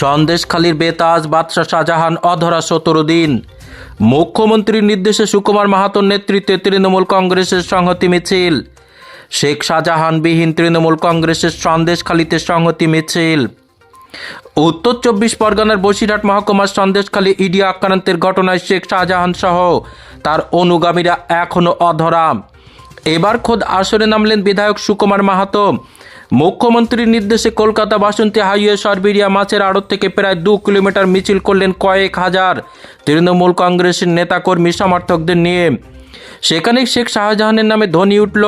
সন্দেশখালীর বেতাজ বাদশাহ শাহজাহান অধরা সতেরো দিন। মুখ্যমন্ত্রীর নির্দেশে সুকুমার মাহাতোর নেতৃত্বে তৃণমূল কংগ্রেসের সংহতি মিছিল। শেখ শাহজাহানবিহীন তৃণমূল কংগ্রেসের সন্দেশখালীতে সংহতি মিছিল। উত্তর চব্বিশ পরগনার বসিরহাট মহকুমার সন্দেশখালী ইডি আক্রান্তের ঘটনায় শেখ শাহজাহান সহ তার অনুগামীরা এখনও অধরা। এবার খোদ আসরে নামলেন বিধায়ক সুকুমার মাহাতো। মুখ্যমন্ত্রীর নির্দেশে কলকাতা বাসন্তী হাইওয়ে সরবেরিয়া মাছের আড়ত থেকে প্রায় দু কিলোমিটার মিছিল করলেন কয়েক হাজার। তৃণমূল কংগ্রেসের নেতাকর্মী সমর্থকদের নিয়ে। সেখানে শেখ শাহজাহানের নামে ধ্বনি উঠল।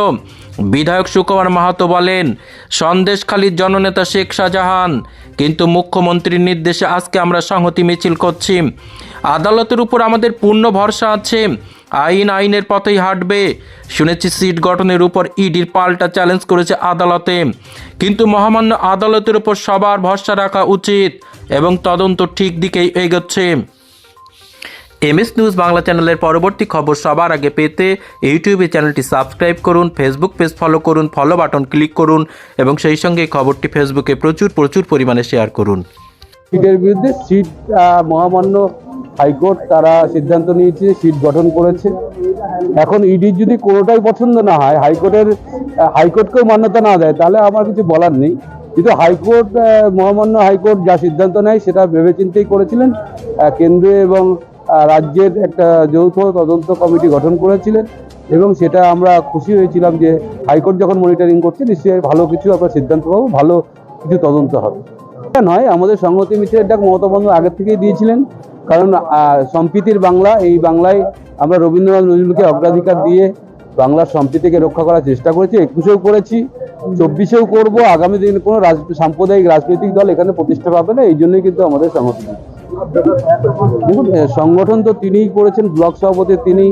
বিধায়ক সুকুমার মাহাতো বলেন, সন্দেশখালীর জননেতা শেখ শাহজাহান, কিন্তু মুখ্যমন্ত্রীর নির্দেশে আজকে আমরা সংহতি মিছিল করছি। আদালতের উপর আমাদের পূর্ণ ভরসা আছে। আইন আইনের পথেই হাঁটবে। শুনেছি সিট গঠনের উপর ইডির পাল্টা চ্যালেঞ্জ করেছে আদালতে। কিন্তু মহামান্য আদালতের উপর সবার ভরসা রাখা উচিত এবং তদন্ত ঠিক দিকেই এগোচ্ছে। এমএস নিউজ বাংলা চ্যানেলের পরবর্তী খবর সবার আগে পেতে ইউটিউবে চ্যানেলটি সাবস্ক্রাইব করুন, ফেসবুক পেজ ফলো করুন, ফলো বাটন ক্লিক করুন এবং সেই সঙ্গে খবরটি ফেসবুকে প্রচুর প্রচুর পরিমাণে শেয়ার করুন। সিটের বিরুদ্ধে সিট মহামান্য হাইকোর্ট তারা সিদ্ধান্ত নিয়েছে, সিট গঠন করেছে। এখন ইডির যদি কোনোটাই পছন্দ না হয়, হাইকোর্টের, হাইকোর্টকেও মান্যতা না দেয়, তাহলে আমার কিছু বলার নেই। কিন্তু হাইকোর্ট মহামান্য হাইকোর্ট যা সিদ্ধান্ত নেয়, সেটা ভেবেচিন্তেই করেছিলেন। কেন্দ্রে এবং রাজ্যের একটা যৌথ তদন্ত কমিটি গঠন করেছিলেন এবং সেটা আমরা খুশি হয়েছিলাম যে হাইকোর্ট যখন মনিটরিং করছে, নিশ্চয়ই ভালো কিছু আমরা সিদ্ধান্ত পাবো, ভালো কিছু তদন্ত হবে। নয়, আমাদের সংহতি মিছিলের ডাক মমতা বন্দ্যোপাধ্যায় আগের থেকেই দিয়েছিলেন। কারণ সম্প্রীতির বাংলা, এই বাংলায় আমরা রবীন্দ্রনাথ নজরুলকে অগ্রাধিকার দিয়ে বাংলার সম্প্রীতিকে রক্ষা করার চেষ্টা করেছি, একুশেও করেছি, চব্বিশেও করব, আগামী দিনে কোনো রাজ, সাম্প্রদায়িক রাজনৈতিক দল এখানে প্রতিষ্ঠা পাবে না, এই জন্যই কিন্তু আমাদের মিছিল। দেখুন সংগঠন তো তিনিই করেছেন, ব্লক সভাপতি তিনি,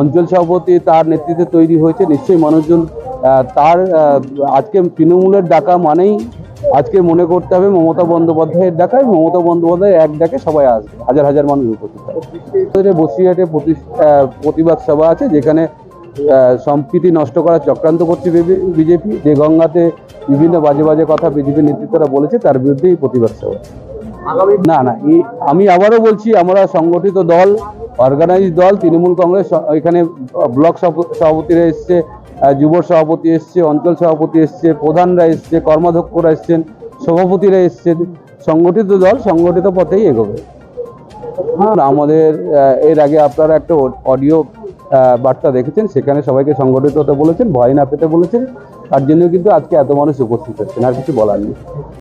অঞ্চল সভাপতি তার নেতৃত্বে তৈরি হয়েছে, নিশ্চয়ই মানুষজন তার আজকে তৃণমূলের ডাকা মানেই আজকে মনে করতে হবে মমতা বন্দ্যোপাধ্যায়ের ডাকায় মমতা বন্দ্যোপাধ্যায় এক ডাকে সবাই আসবে। হাজার হাজার মানুষ উপস্থিত হবে। বসিরহাটে প্রতি- প্রতিবাদ সভা আছে যেখানে সম্প্রীতি নষ্ট করার চক্রান্ত করছে বিজেপি। যে গঙ্গাতে বিভিন্ন বাজে বাজে কথা বিজেপি নেতৃত্বরা বলেছে, তার বিরুদ্ধেই প্রতিবাদ সভা। না না আমি আবারও বলছি, আমরা সংগঠিত দল অর্গানাইজ দল, তৃণমূল কংগ্রেস এখানে ব্লক সভাপ- সভাপতিরা এসছে যুব সভাপতি এসছে, অঞ্চল সভাপতি এসছে, প্রধানরা এসছে, কর্মাধ্যক্ষরা এসছেন, সভাপতিরা এসছেন। সংগঠিত দল সংগঠিত পথেই এগোবে। আর আমাদের এর আগে আপনারা একটা অডিও বার্তা দেখেছেন, সেখানে সবাইকে সংগঠিত হতে বলেছেন, ভয় না পেতে বলেছেন। তার জন্য কিন্তু আজকে এত মানুষ উপস্থিত হচ্ছেন, আর কিছু বলার নেই।